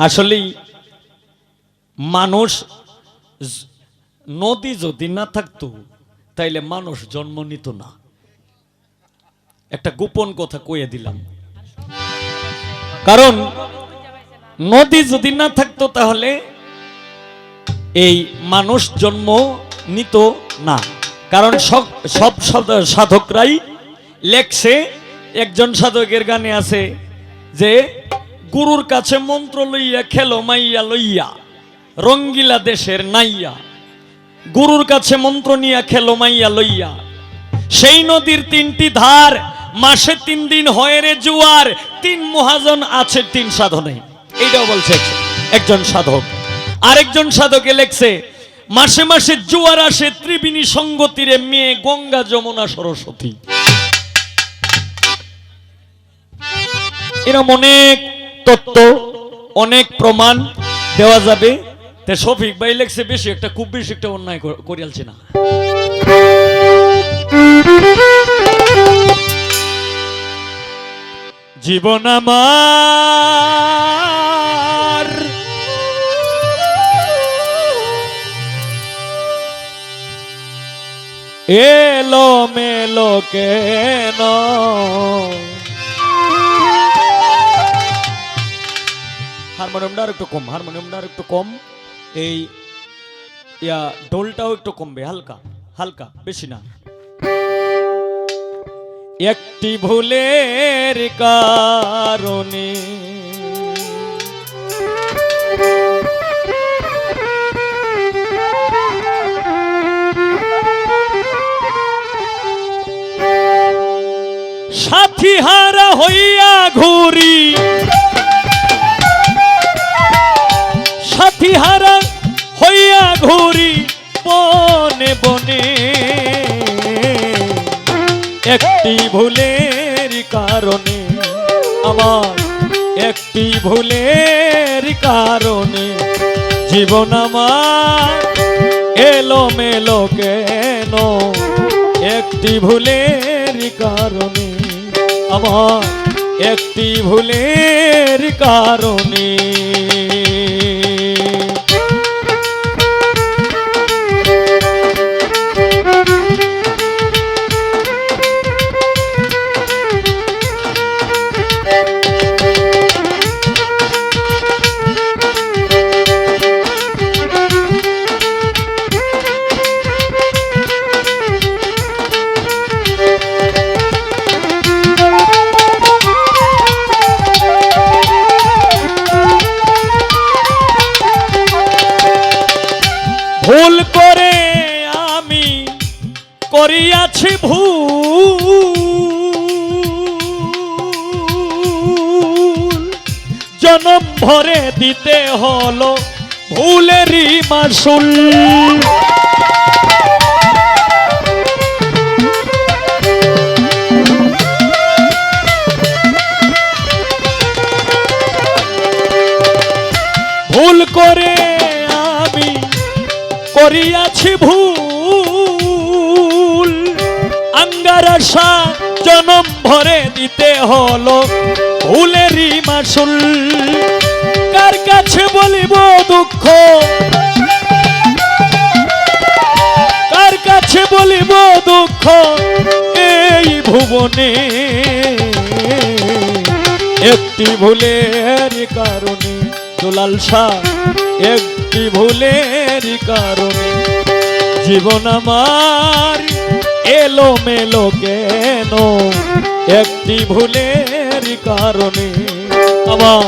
আসলেই মানুষ নদী যদি না থাকতো, তাইলে মানুষ জন্ম নিত না। একটা গোপন কথা কয়ে দিলাম। কারণ নদী যদি না থাকতো, তাহলে এই মানুষ জন্ম নিত না। কারণ সব সব সাধ- সাধকরাই লেখছে, একজন সাধকের গানে আছে যে গুরুর কাছে মন্ত্র লইয়া, খেলো মাইয়া লইয়া, রঙ্গিলা দেশের নাইয়া। গুরুর কাছে মন্ত্র নিয়া, খেলো মাইয়া লইয়া। সেই নদীর তিনটি ধার, মাসে তিন দিন হয় রে জুয়ার, তিন মহাজন আছে তিন সাধনে। এইটাও বলছে একজন সাধক। আরেকজন সাধকে লেখছে, মাসে মাসে জুয়ার আসে ত্রিবিনী সঙ্গতিরে মেয়ে গঙ্গা যমুনা সরস্বতী। এরকম অনেক তত্ত্ব, অনেক প্রমাণ দেওয়া যাবে। তে শফিক ভাই লেখছে বেশি একটা, খুব বেশি একটা অন্যায় কর- করিয়ালছে না। জীবন আমার। এলো মেলো কেন? হারমোনিয়ামটা আর একটু কম হারমোনিয়ামটা আর একটু কম। এই, ইয়া, ঢোলটাও একটু কমবে, হালকা হালকা, বেশি না। একটি ভুলের কারণে সাথী হারা হইয়া ঘুরি একটি ভুলের কারণে, আমার একটি ভুলের কারণে জীবন আমার এলো মেলো কেন? একটি ভুলের কারণে, আমার একটি ভুলের কারণে জনম ভরে দিতে হলো ভুলেরই মাসুল ভুল করে আমি করিয়াছি ভুল। আঙ্গার আশা জনম ভরে দিতে হলো ভুলেরই মাসুল কার কাছে বলিব দুঃখ? কার কাছে বলিব দুঃখ? এই ভুবনে। একটি ভুলের কারণে, দুলাল শাহ, একটি ভুলের কারণে জীবন আমার এলো মেলো কেন? একটি ভুলের কারণে আমার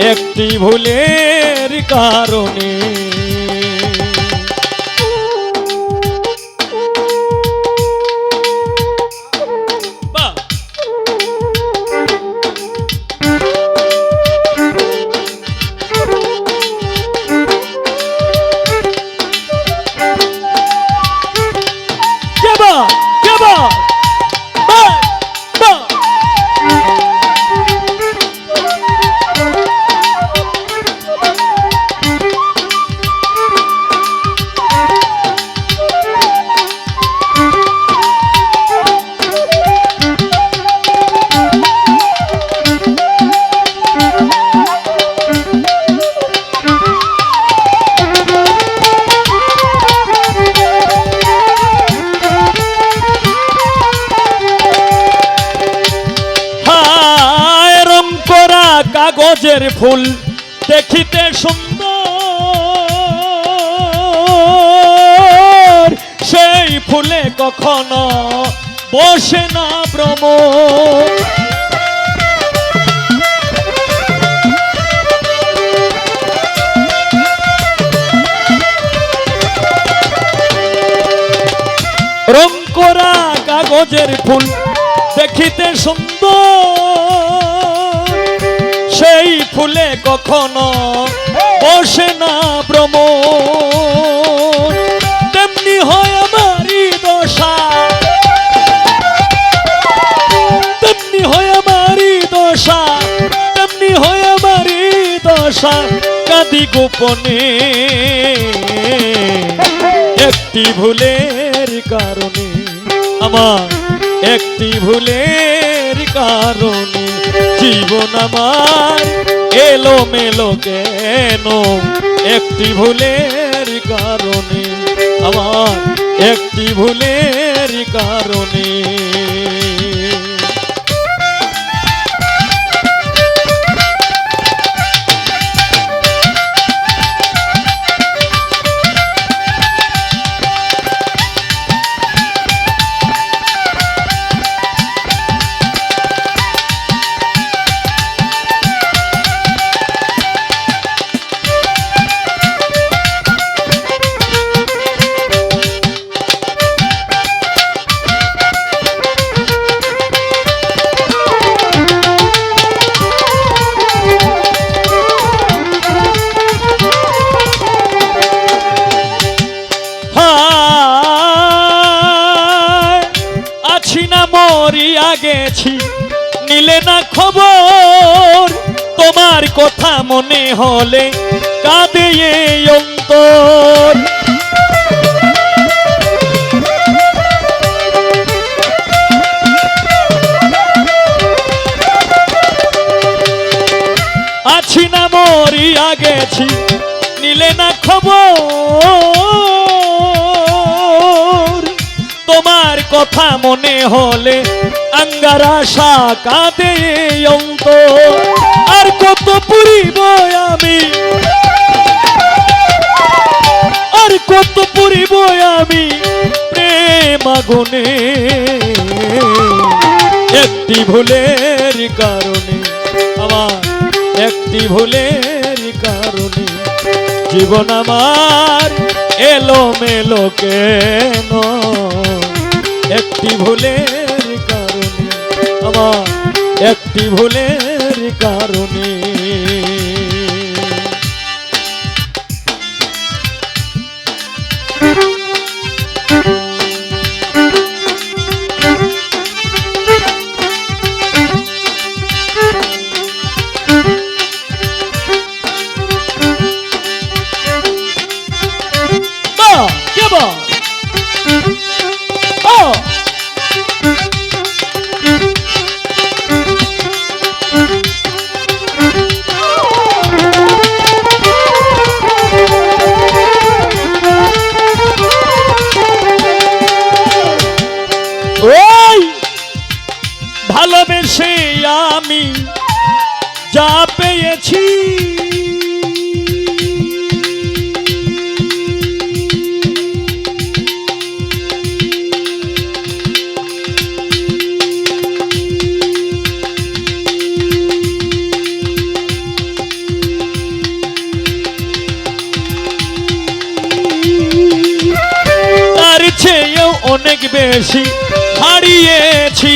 একটি ভুলের কারণে। ফুল দেখিতে সুন্দর। সেই ফুলে কখনো বসে না ভ্রমণ রং করা কাগজের ফুল দেখিতে সুন্দর। ফুলে কখনো বসে না ভ্রমণ তেমনি হয় আমারই দশা তেমনি হয় আমারই দশা তেমনি হয় আমারই দশা কাদি গোপনে। একটি ভুলের কারণে আমার একটি ভুলের কারণে জীবন আমার এলো মেলো কেন? একটি ভুলের কারণে আমার একটি ভুলের কারণে। মরিয়া গেছি, নিলে না খবর। তোমার কথা মনে হলে কাঁদে অন্তর। আছি না মরিয়া গেছি, নিলে না খবর। কথা মনে হলে আঙ্গার আশা কাঁদে আর কত পুরিব আমি? আর কত পুরিব আমি? প্রেম আগুনে। একটি ভুলের কারণে, আমার একটি ভুলের কারণে জীবন আমার এলো মেলো কেন? একটি ভুলের কারণে আমার একটি ভুলের কারণে তার চেয়েও অনেক বেশি হারিয়েছি।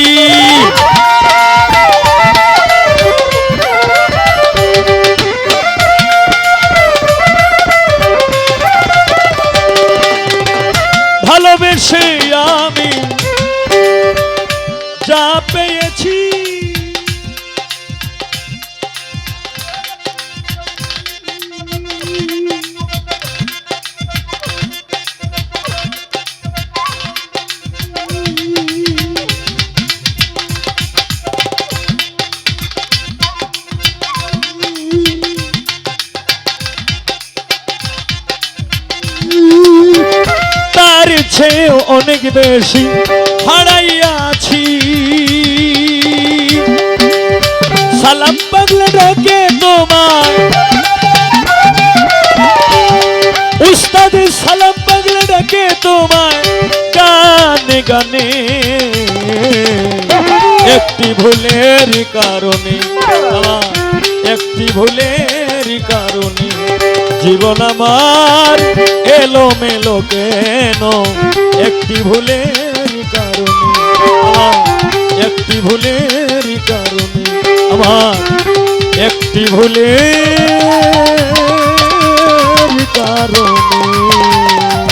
চেয়েও অনেক বেশি হারাইয়াছি সালাম পাগলা ডাকে তোমার উস্তাদের সালাম পাগলে ডাকে তোমায়। গানে গানে। একটি ভুলের কারণে একটি ভুলের কারণে জীবন আমার এলো মেলো কেন? একটি ভুলের কারণে একটি ভুলের কারণে, আমার একটি ভুলের কারণে।